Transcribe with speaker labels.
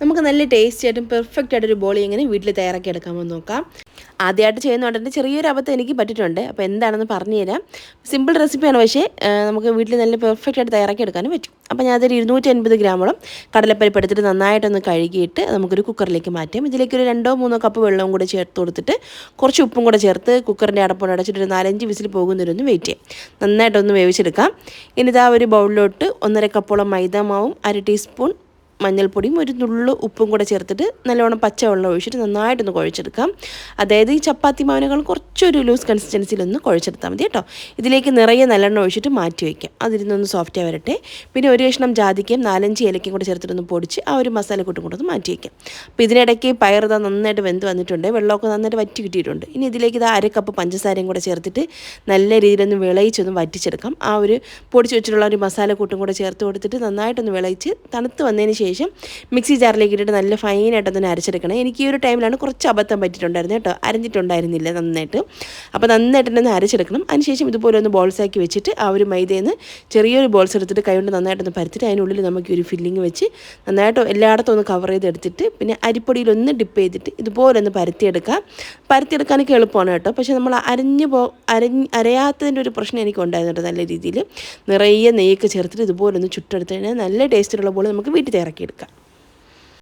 Speaker 1: നമുക്ക് നല്ല ടേസ്റ്റി ആയിട്ടും പെർഫെക്റ്റ് ആയിട്ടൊരു ബോളി എങ്ങനെ വീട്ടിൽ തയ്യാറാക്കി എടുക്കാമെന്ന് നോക്കാം. ആദ്യമായിട്ട് ചെയ്യുന്നതുകൊണ്ട് തന്നെ ചെറിയൊരു അബദ്ധം എനിക്ക് പറ്റിയിട്ടുണ്ട്. അപ്പോൾ എന്താണെന്ന് പറഞ്ഞു തരാം. സിമ്പിൾ റെസിപ്പിയാണ് പക്ഷേ നമുക്ക് വീട്ടിൽ നല്ല പെർഫെക്റ്റ് ആയിട്ട് തയ്യാറാക്കി എടുക്കാനും പറ്റും. അപ്പോൾ ഞാനതൊരു ഇരുന്നൂറ്റി അൻപത് ഗ്രാമോളം കടലപ്പരിപ്പ് എടുത്തിട്ട് നന്നായിട്ടൊന്ന് കഴുകിയിട്ട് നമുക്കൊരു കുക്കറിലേക്ക് മാറ്റാം. ഇതിലേക്ക് ഒരു രണ്ടോ മൂന്നോ കപ്പ് വെള്ളവും കൂടെ ചേർത്ത് കൊടുത്തിട്ട് കുറച്ച് ഉപ്പും കൂടെ ചേർത്ത് കുക്കറിന്റെ അടപ്പോടെ അടച്ചിട്ട് ഒരു നാലഞ്ച് വിസിൽ പോകുന്നവരൊന്ന് വെയിറ്റ് ചെയ്യാം. നന്നായിട്ടൊന്ന് വേവിച്ചെടുക്കാം. ഇനി ഇതാ ഒരു ബൗളിലോട്ട് ഒന്നര കപ്പോളം മൈദ മാവും അര ടീസ്പൂൺ മഞ്ഞൾപ്പൊടിയും ഒരു നുള്ളു ഉപ്പും കൂടെ ചേർത്തിട്ട് നല്ലവണ്ണം പച്ചവെള്ളം ഒഴിച്ചിട്ട് നന്നായിട്ടൊന്ന് കുഴച്ചെടുക്കാം. അതായത് ഈ ചപ്പാത്തി മാവിനേക്കാൾ കുറച്ചൊരു ലൂസ് കൺസിസ്റ്റൻസിയിലൊന്ന് കുഴച്ചെടുത്താൽ മതി കേട്ടോ. ഇതിലേക്ക് നിറയെ നല്ലെണ്ണ ഒഴിച്ചിട്ട് മാറ്റി വയ്ക്കാം. അതിരുന്നൊന്ന് സോഫ്റ്റ് ആയി വരട്ടെ. പിന്നെ ഒരു കഷ്ണം ജാതിക്കയും നാലഞ്ച് ഏലക്കയും കൂടെ ചേർത്തിട്ടൊന്ന് പൊടിച്ച് ആ ഒരു മസാല കൂട്ടും കൂടെ ഒന്ന് മാറ്റി വയ്ക്കാം. അപ്പോൾ ഇതിനിടയ്ക്ക് പയറുത നന്നായിട്ട് വെന്ത് വന്നിട്ടുണ്ട്. വെള്ളമൊക്കെ നന്നായിട്ട് വറ്റി കിട്ടിയിട്ടുണ്ട്. ഇനി ഇതിലേക്ക് ഇത് അര കപ്പ് പഞ്ചസാരയും കൂടെ ചേർത്തിട്ട് നല്ല രീതിയിലൊന്ന് വിളയിച്ചൊന്ന് വറ്റിച്ചെടുക്കാം. ആ ഒരു പൊടിച്ച് വെച്ചിട്ടുള്ള ഒരു മസാല കൂട്ടും കൂടെ ചേർത്ത് കൊടുത്തിട്ട് നന്നായിട്ടൊന്ന് വിളയിച്ച് തണുത്ത് വന്നതിന് മിക്സി ജാറിലേക്ക് ഇട്ടിട്ട് നല്ല ഫൈനായിട്ടൊന്ന് അരച്ചെടുക്കണം. എനിക്ക് ഈ ഒരു ടൈമിലാണ് കുറച്ച് അബദ്ധം പറ്റിയിട്ടുണ്ടായിരുന്നു കേട്ടോ. അരഞ്ഞിട്ടുണ്ടായിരുന്നില്ല നന്നായിട്ട്. അപ്പോൾ നന്നായിട്ട് തന്നെ അരച്ചെടുക്കണം. അതിനുശേഷം ഇതുപോലെ ഒന്ന് ബോൾസ് ആക്കി വെച്ചിട്ട് ആ ഒരു മൈദയിൽ ചെറിയൊരു ബോൾസ് എടുത്തിട്ട് കൈകൊണ്ട് നന്നായിട്ടൊന്ന് പരത്തിട്ട് അതിനുള്ളിൽ നമുക്ക് ഒരു ഫില്ലിങ് വെച്ച് നന്നായിട്ട് എല്ലായിടത്തും ഒന്ന് കവർ ചെയ്തെടുത്തിട്ട് പിന്നെ അരിപ്പൊടിയിലൊന്ന് ഡിപ്പ് ചെയ്തിട്ട് ഇതുപോലെ ഒന്ന് പരത്തിയെടുക്കാം. പരത്തിയെടുക്കാനൊക്കെ എളുപ്പമാണ് കേട്ടോ. പക്ഷേ നമ്മൾ അരഞ്ഞു പോ അരഞ്ഞ് അരയാത്തതിന്റെ ഒരു പ്രശ്നം എനിക്ക് ഉണ്ടായിരുന്നു കേട്ടോ നല്ല രീതിയിൽ. നിറയെ നെയ്യൊക്കെ ചേർത്തിട്ട് ഇതുപോലെ ഒന്ന് ചുട്ടെടുത്ത് കഴിഞ്ഞാൽ നല്ല ടേസ്റ്റിലുള്ള പോലെ നമുക്ക് വീട്ടിൽ തയ്യാറാക്കിയെടുക്കാം